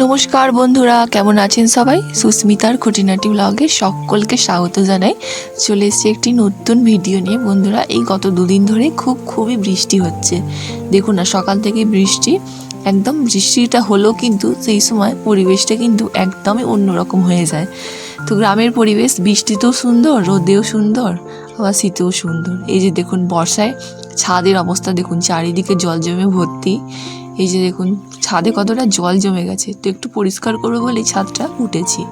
নমস্কার বন্ধুরা, কেমন আছেন সবাই? সুস্মিতার খুঁটিনাটি ব্লগে সকলকে স্বাগত জানাই। চলে এসেছি একটি নতুন ভিডিও নিয়ে। বন্ধুরা, এই গত দুদিন ধরে খুব খুবই বৃষ্টি হচ্ছে। দেখুন না, সকাল থেকে বৃষ্টি, একদম বৃষ্টিটা হলো কিন্তু সেই সময় পরিবেশটা কিন্তু একদমই অন্যরকম হয়ে যায়। তো গ্রামের পরিবেশ, বৃষ্টিতেও সুন্দর, রোদেও সুন্দর, আবার শীতেও সুন্দর। এই যে দেখুন, বর্ষায় ছাদের অবস্থা দেখুন, চারিদিকে জল জমে ভর্তি। এই যে দেখুন, ছাদে কতটা জল জমে গেছে। তো একটু পরিষ্কার করব বলেই ছাদটা উঠেছি।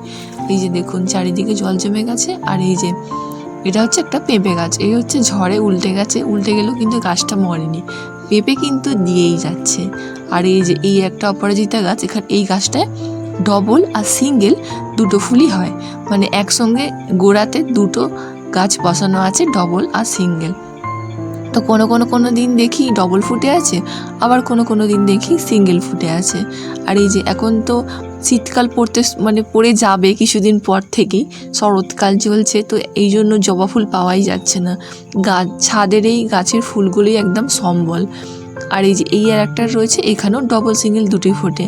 এই যে দেখুন, চারিদিকে জল জমে গেছে আর এই যে এটা হচ্ছে একটা পেঁপে গাছ। এই হচ্ছে ঝড়ে উল্টে গেছে। উল্টে গেলেও কিন্তু গাছটা মরেনি। পেঁপে কিন্তু দিয়েই যাচ্ছে। আর এই যে এই একটা অপরাজিতা গাছ, এখানে এই গাছটায় ডবল আর সিঙ্গেল দুটো ফুলই হয়। মানে একসঙ্গে গোড়াতে দুটো গাছ বসানো আছে, ডবল আর সিঙ্গেল। তো কোনো কোনো কোনো দিন দেখি ডবল ফুটে আছে, আবার কোনো কোনো দিন দেখি সিঙ্গেল ফুটে আছে। আর এই যে এখন তো শীতকাল পড়তে মানে পড়ে যাবে কিছুদিন পর থেকেই, শরৎকাল চলছে, তো এই জন্য জবা ফুল পাওয়াই যাচ্ছে না। গাছ ছাদের এই গাছের ফুলগুলোই একদম সম্বল। আর এই যে এই আর একটা রয়েছে, এখানেও ডবল সিঙ্গেল দুটি ফোটে।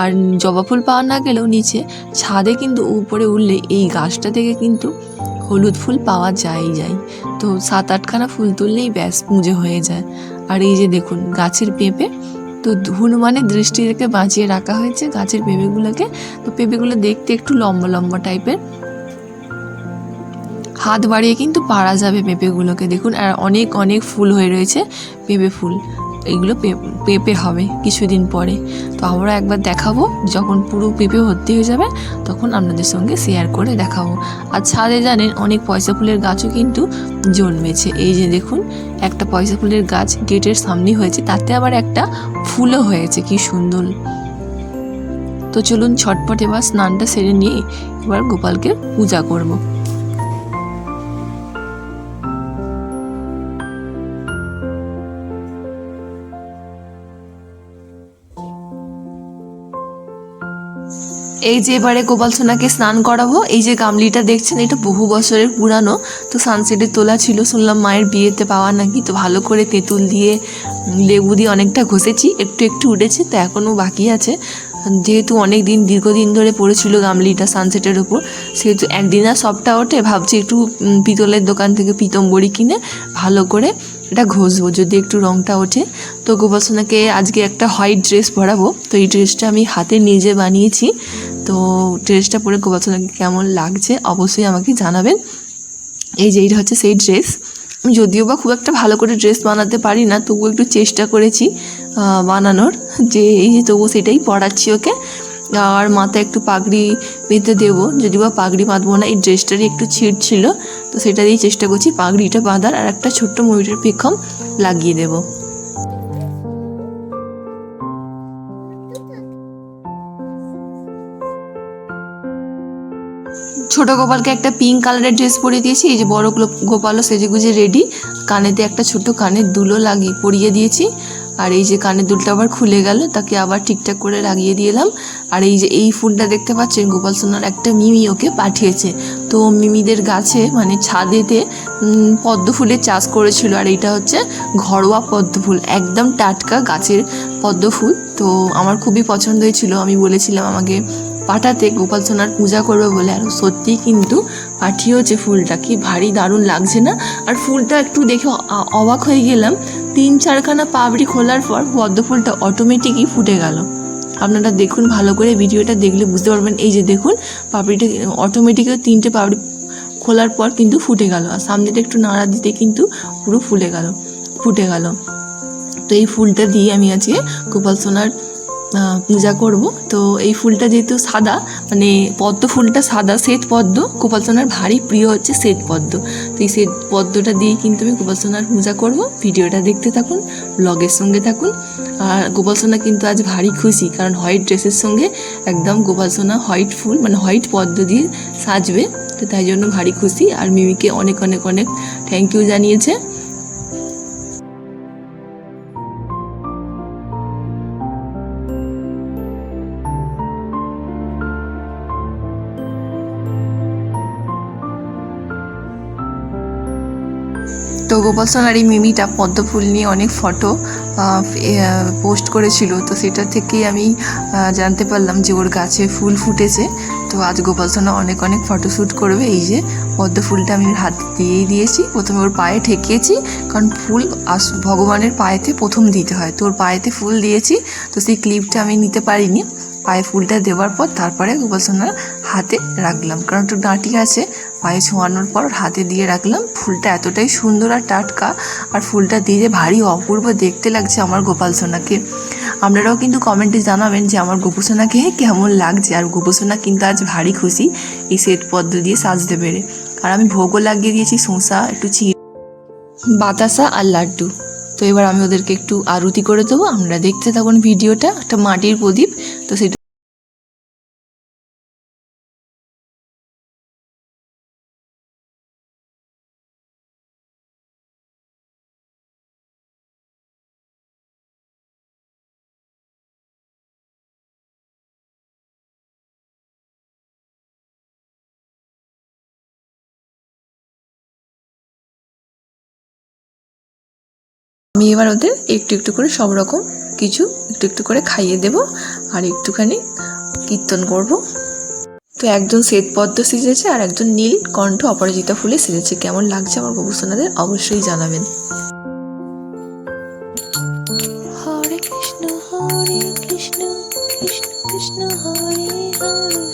আর জবা ফুল পাওয়া না গেলেও নিচে, ছাদে কিন্তু উপরে উঠলে এই গাছটা থেকে কিন্তু হলুদ ফুল পাওয়া যায় যায় তো সাত আটখানা ফুল তুললেই ব্যাস পুজো হয়ে যায়। আর এই যে দেখুন, গাছের পেঁপে। তো হনুমানের দৃষ্টি রেখে বাঁচিয়ে রাখা হয়েছে গাছের পেঁপেগুলোকে। তো পেঁপেগুলো দেখতে একটু লম্বা লম্বা টাইপের। হাত বাড়িয়ে কিন্তু পারা যাবে পেঁপেগুলোকে। দেখুন, আর অনেক অনেক ফুল হয়ে রয়েছে পেঁপে ফুল। এইগুলো পেঁপে হবে কিছুদিন পরে। তো আমরা একবার দেখাবো, যখন পুরো পেঁপে ভর্তি হয়ে যাবে, তখন আপনাদের সঙ্গে শেয়ার করে দেখাবো। আর ছাদে জানেন, অনেক পয়সা ফুলের গাছও কিন্তু জন্মেছে। এই যে দেখুন, একটা পয়সা ফুলের গাছ গেটের সামনেই হয়েছে, তাতে আবার একটা ফুলও হয়েছে, কি সুন্দর। তো চলুন ছটপট এবার স্নানটা সেরে নিয়ে এবার গোপালকে পূজা করব। এই যে এবারে গোপাল সোনাকে স্নান করাবো, এই যে গামলিটা দেখছেন, এটা বহু বছরের পুরানো, তো সানসেটে তোলা ছিল, শুনলাম মায়ের বিয়েতে পাওয়া নাকি, তো ভালো করে তেঁতুল দিয়ে, লেবু দিয়ে অনেকটা ঘষেছি, একটু একটু উঠেছে তো এখনও বাকি আছে। যেহেতু অনেক দিন দীর্ঘদিন ধরে পড়েছিল গামলিটা সানসেটের ওপর, সেহেতু একদিন আর সবটা ওঠে, ভাবছি একটু পিতলের দোকান থেকে পিতম্বরি কিনে, ভালো করে এটা ঘষবো, যদি একটু রঙটা ওঠে। তো গোপাসনাকে আজকে একটা হোয়াইট ড্রেস পরাবো। তো এই ড্রেসটা আমি হাতে নিজে বানিয়েছি। তো ড্রেসটা পরে গোপাসনাকে কেমন লাগছে অবশ্যই আমাকে জানাবেন। এই যে, এইটা হচ্ছে সেই ড্রেস। আমি যদিও বা খুব একটা ভালো করে ড্রেস বানাতে পারি না তবু একটু চেষ্টা করেছি বানানোর। যে, এই যে তবু সেটাই পরাচ্ছি ওকে। আর মাথায় একটু পাগড়ি বেঁধে দেবো। যদি বা পাগড়ি বাঁধবো না, এই ড্রেসটারই একটু ছিট ছিল। তো সেটা দিয়েই চেষ্টা করছি পাগড়িটা বাঁধার আর একটা ছোট্ট ময়ূরের পেখম লাগিয়ে দেবো। ছোট গোপালকে একটা পিঙ্ক কালারের ড্রেস পরিয়ে দিয়েছি। এই যে বড় গোপ- গোপালও সেজে গুজে রেডি কানেতে একটা ছোট কানের দুলো লাগিয়ে পরিয়ে দিয়েছি। আর এই যে কানের দুলটা আবার খুলে গেল, তাকে আবার ঠিকঠাক করে লাগিয়ে দিলাম আর এই যে এই ফুলটা দেখতে পাচ্ছেন, গোপাল সোনার একটা মিমি ওকে পাঠিয়েছে। তো মিমিদের গাছে মানে ছাদেতে পদ্ম ফুলের চাষ করেছিল। আর এইটা হচ্ছে ঘরোয়া পদ্ম ফুল, একদম টাটকা গাছের পদ্ম ফুল। তো আমার খুবই পছন্দ হয়েছিল। আমি বলেছিলাম আমাকে পাঠাতে, গোপাল সোনার পূজা করবে বলে। আর সত্যিই কিন্তু পাঠিয়েওছে ফুলটা। কি ভারী দারুণ লাগছে না? আর ফুলটা একটু দেখে অবাক হয়ে গেলাম। তিন চারখানা পাবড়ি খোলার পর পদ্ম ফুলটা অটোমেটিকই ফুটে গেল। আপনারা দেখুন, ভালো করে ভিডিওটা দেখলে বুঝতে পারবেন। এই যে দেখুন পাপড়িটা অটোমেটিক তিনটে পাপড়ি খোলার পর কিন্তু ফুটে গেল। আর সামনেটা একটু নাড়া দিতে কিন্তু পুরো ফুলে গেল, ফুটে গেল। তো এই ফুলটা দিয়ে আমি আজকে গোপাল সোনার পূজা করব। তো এই ফুলটা যেহেতু সাদা মানে পদ্ম ফুলটা সাদা শ্বেত পদ্ম। গোপাল সোনার ভারী প্রিয় হচ্ছে শ্বেত পদ্ম। তো এই শ্বেত পদ্মটা দিয়ে কিন্তু আমি গোপাল সোনার পূজা করব। ভিডিওটা দেখতে থাকুন ব্লগের সঙ্গে থাকুন। আর গোপাল সোনা কিন্তু আজ ভারী খুশি কারণ হোয়াইট ড্রেসের সঙ্গে একদম গোপাল সোনা হোয়াইট ফুল মানে হোয়াইট পদ্ম দিয়ে সাজবে। তো তাই জন্য ভারী খুশি। আর মিমিকে অনেক অনেক অনেক থ্যাংক ইউ জানিয়েছে। তো গোপাল সোনার এই মিমিটা পদ্মফুল নিয়ে অনেক ফটো পোস্ট করেছিল। তো সেটা থেকেই আমি জানতে পারলাম যে ওর গাছে ফুল ফুটেছে। তো আজ গোপাল সোনা অনেক অনেক ফটোশ্যুট করবে। এই যে পদ্ম ফুলটা আমি হাত দিয়েই দিয়েছি। প্রথমে ওর পায়ে ঠেকিয়েছি, কারণ ফুল আস- ভগবানের পায়েতে প্রথম দিতে হয়। তো ওর পায়েতে ফুল দিয়েছি, তো সেই ক্লিপটা আমি নিতে পারিনি। পায়ে ফুলটা দেওয়ার পর তারপরে গোপালসোনার হাতে রাখলাম। কারণ একটু ডাঁটি আছে পায়ে ছোঁয়ানোর পর হাতে দিয়ে রাখলাম। ফুলটা এতটাই সুন্দর আর টাটকা, আর ফুলটা দিয়ে ভারী অপূর্ব দেখতে লাগছে আমার গোপাল সোনাকে। আপনারাও কিন্তু কমেন্টে জানাবেন যে আমার গোপুসোনাকে কেমন লাগছে, আর গোপুসোনা কিন্তু আজ ভারী খুশি। এই শ্বেত পদ্ম দিয়ে সাজতে পেরে। আর আমি ভোগও লাগিয়ে দিয়েছি, শসা, একটু চি বাতাসা আর লাড্ডু। তো এবার আমি ওদেরকে একটু আরতি করে দেবো। আমরা দেখতে থাকুন ভিডিওটা, একটা মাটির প্রদীপ। তো সেটা আমি এবার ওদের একটু একটু করে সব রকম কিছু একটু একটু করে খাইয়ে দেব আর একটুখানি কীর্তন করব। তো একজন শ্বেত পদ্ম সেজেছে আর একজন নীল কণ্ঠ অপরাজিতা ফুলে সেজেছে। কেমন লাগছে আমার গবেষণাদের অবশ্যই জানাবেন। কৃষ্ণ, হরে হরে।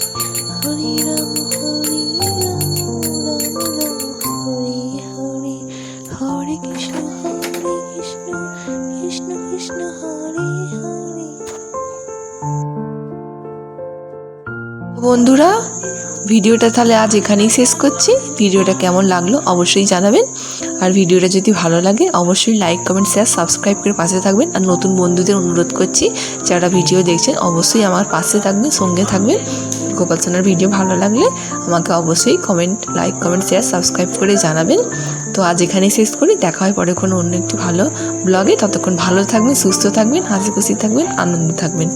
হরে রাম হরে রাম। বন্ধুরা, ভিডিওটা তাহলে আজ এখানেই শেষ করছি। ভিডিওটা কেমন লাগল অবশ্যই জানাবেন। আর ভিডিওটা যদি ভালো লাগে, অবশ্যই লাইক, কমেন্ট শেয়ার সাবস্ক্রাইব করে পাশে থাকবেন। আর নতুন বন্ধুদের অনুরোধ করছি, যারা ভিডিও দেখছেন, অবশ্যই আমার পাশে থাকবেন, সঙ্গে থাকবেন। গোপাল সোনার ভিডিও ভালো লাগলে আমাকে অবশ্যই comment, like, comment share subscribe করে জানাবেন। তো আজ এখানেই শেষ করি। দেখা হয় পরে কোনো অন্য একটি ভালো ব্লগে। ততক্ষণ ভালো থাকবেন, সুস্থ থাকবেন, হাসি খুশি থাকবেন, আনন্দ থাকবেন।